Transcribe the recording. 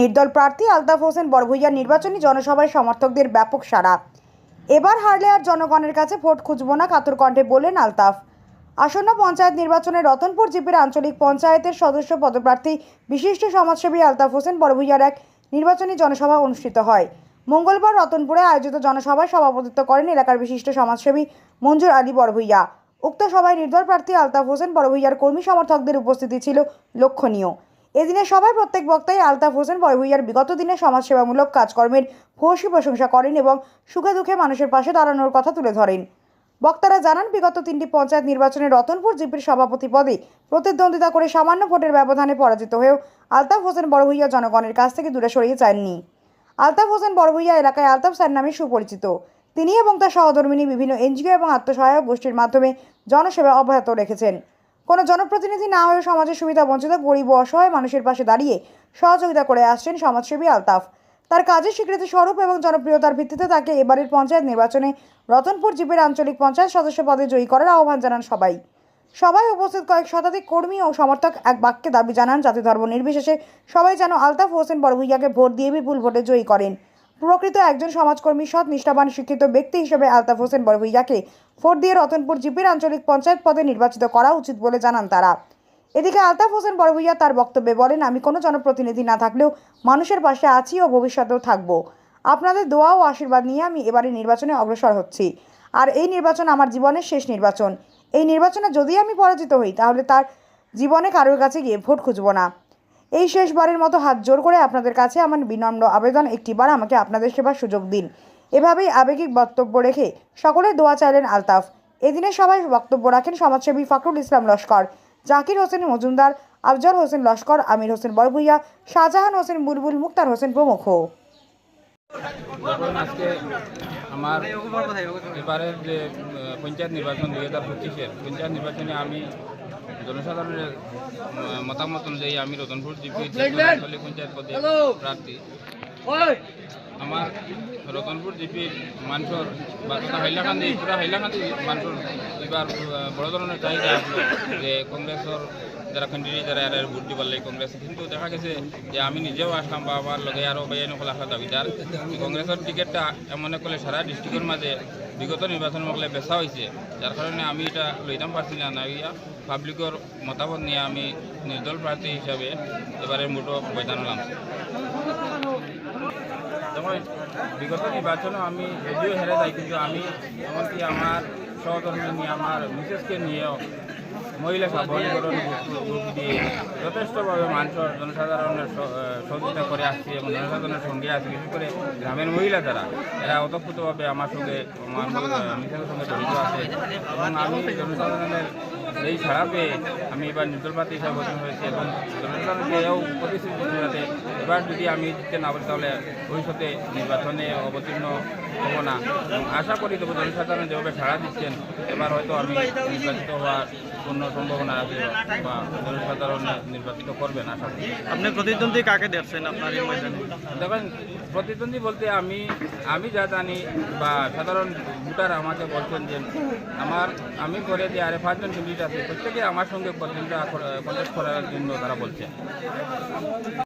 নির্দল প্রার্থী আলতাফ হোসেন বড়ভুইয়ার নির্বাচনী জনসভায় সমর্থকদের ব্যাপক সাড়া। এবার হারলে আর জনগণের কাছে ভোট খুঁজব না কাতর কণ্ঠে বললেন আলতাফ। আসন্ন পঞ্চায়েত নির্বাচনে রতনপুর জিপির আঞ্চলিক পঞ্চায়েতের সদস্য পদপ্রার্থী, বিশিষ্ট সমাজসেবী আলতাফ হোসেন বড়ভুইয়ার এক নির্বাচনী জনসভা অনুষ্ঠিত হয়। মঙ্গলবার রতনপুরে আয়োজিত জনসভায় সভাপতিত্ব করেন এলাকার বিশিষ্ট সমাজসেবী মঞ্জুর আলী বড়ভুইয়া উক্ত সভায় নির্দল প্রার্থী আলতাফ হোসেন বড়ভুইয়ার কর্মী সমর্থকদের উপস্থিতি ছিল লক্ষণীয়। এদিনের সভায় প্রত্যেক বক্তাই আলতাফ হোসেন বড়ভুইয়ার বিগত দিনের সমাজসেবামূলক কাজকর্মের ভূয়সী প্রশংসা করেন এবং সুখে দুঃখে মানুষের পাশে দাঁড়ানোর কথা তুলে ধরেন। বক্তারা জানান, বিগত তিনটি পঞ্চায়েত নির্বাচনে রতনপুর জিপির সভাপতি পদে প্রতিদ্বন্দ্বিতা করে সামান্য ভোটের ব্যবধানে পরাজিত হয়েও আলতাফ হোসেন বড়ভুইয়া জনগণের কাছ থেকে দূরে সরিয়ে যাননি। আলতাফ হোসেন বড়ভুইয়া এলাকায় আলতাফ স্যার নামে সুপরিচিত। তিনি এবং তার সহধর্মিনী, বিভিন্ন এনজিও এবং আত্মসহায়ক গোষ্ঠীর মাধ্যমে জনসেবা অব্যাহত রেখেছেন। কোনো জনপ্রতিনিধি না হয়ে সমাজের সুবিধা বঞ্চিত, গরিব অসহায় মানুষের পাশে দাঁড়িয়ে সহযোগিতা করে আসছেন সমাজসেবী আলতাফ। তার কাজের স্বীকৃতি স্বরূপ এবং জনপ্রিয়তার ভিত্তিতে তাকে এবারের পঞ্চায়েত নির্বাচনে রতনপুর জিপির আঞ্চলিক পঞ্চায়েত সদস্য পদে জয়ী করার আহ্বান জানান সবাই। সবাই উপস্থিত কয়েক শতাধিক কর্মী ও সমর্থক এক বাক্যে দাবি জানান জাতি ধর্ম নির্বিশেষে সবাই যেন আলতাফ হোসেন বড়ভুইয়াকে ভোট দিয়ে বিপুল ভোটে জয়ী করেন। প্রকৃত একজন সমাজকর্মী, সৎ, নিষ্ঠাবান, শিক্ষিত ব্যক্তি হিসেবে আলতাফ হোসেন বড়ভুইয়াকে ভোট দিয়ে রতনপুর জিপির আঞ্চলিক পঞ্চায়েত পদে নির্বাচিত করা উচিত বলে জানান তারা। এদিকে আলতাফ হোসেন বড়ভুইয়া তার বক্তব্যে বলেন, আমি কোনো জনপ্রতিনিধি না থাকলেও মানুষের পাশে আছি ও ভবিষ্যতেও থাকব। আপনাদের দোয়া ও আশীর্বাদ নিয়ে আমি এবারে নির্বাচনে অগ্রসর হচ্ছি। আর এই নির্বাচন আমার জীবনের শেষ নির্বাচন। এই নির্বাচনে যদি আমি পরাজিত হই, তাহলে তার জীবনে কারোর কাছে গিয়ে ভোট খুঁজব না। এই শেষবারের মতো হাত জোর করে আপনাদের কাছে আমার বিনম্র আবেদন, একটিবার আমাকে আপনাদের সেবার সুযোগ দিন। এভাবেই আবেগিক বক্তব্য রেখে সকলে দোয়া চাইলেন আলতাফ। এদিনে সবাই বক্তব্য রাখেন সমাজসেবী ফখরুল ইসলাম লস্কর, জাকির হোসেন মজুমদার, আফজল হোসেন লস্কর, আমির হোসেন বড়ভুইয়া শাহজাহান হোসেন বুলবুল, মুক্তার হোসেন প্রমুখ। আমার এবারের যে পঞ্চায়েত নির্বাচন দুই হাজার পঁচিশের পঞ্চায়েত নির্বাচনে আমি জনসাধারণের মতামত অনুযায়ী আমি রতনপুর জিপি পঞ্চায়েত পদে প্রার্থী। আমার রতনপুর জিপির মানুষের বা তথা হাইলাকান্দি পুরা হাইলাকান্দি মানুষের এবার বড় ধরনের চাহিদা আসলো যে কংগ্রেসের যারা ক্যান্ডিডেট যারা এরা ভোট দিবার লাগে কংগ্রেস। কিন্তু দেখা গেছে যে আমি নিজেও আসলাম বা আমার লগে আরও বাইন সকল আসা দাবিদার। কংগ্রেসের টিকিটটা এমন করলে সারা ডিস্ট্রিক্টের মাঝে বিগত নির্বাচন মকলে বেচা হয়েছে যার কারণে আমি এটা লইতাম পারছি না না ইয়া পাবলিকের মতামত নিয়ে আমি নির্দল প্রার্থী হিসাবে এবারের মোটো বৈধান হলাম বিগত নির্বাচনে আমি যদিও হেরে যাই কিন্তু আমি এমনকি আমার সহকর্মী নিয়ে আমার মিসেসকে নিয়েও মহিলা সবলীকরণ গ্রুপ দিয়ে যথেষ্টভাবে মানুষ জনসাধারণের সহযোগিতা করে আসছি এবং জনসাধারণের সঙ্গে আছি। বিশেষ করে গ্রামের মহিলা যারা, এরা ওতপ্রোতভাবে আমার সঙ্গে মিসেসের সঙ্গে জড়িত আছে। এবং আমি জনসাধারণের এই ছাড়া পেয়ে আমি এবার নির্দল প্রার্থী হিসাবে গঠন হয়েছি এবং জনসাধারণকে এও প্রতিশ্রুতি দিতে এবার যদি আমি জিততে না পারি তাহলে ভবিষ্যতে নির্বাচনে অবতীর্ণ হব না। আশা করি তবু জনসাধারণ যেভাবে সাড়া দিচ্ছেন, এবার হয়তো আমি নির্বাচিত হওয়ার পূর্ণ সম্ভাবনা আছে বা জনসাধারণ নির্বাচিত করবেন আশা করি। আপনি প্রতিদ্বন্দ্বী কাকে দেখছেন আপনার এই ময়দানে? দেখেন প্রতিদ্বন্দ্বী বলতে আমি আমি যা জানি বা সাধারণ ভোটার আমাকে বলছেন যে আমার আমি করে যে আরে পাঁচজন ক্যান্ডিডেট আছে প্রত্যেকে আমার সঙ্গে প্রতিদ্বন্দ্বিতা কন্টেস্ট করার জন্য তারা বলছে।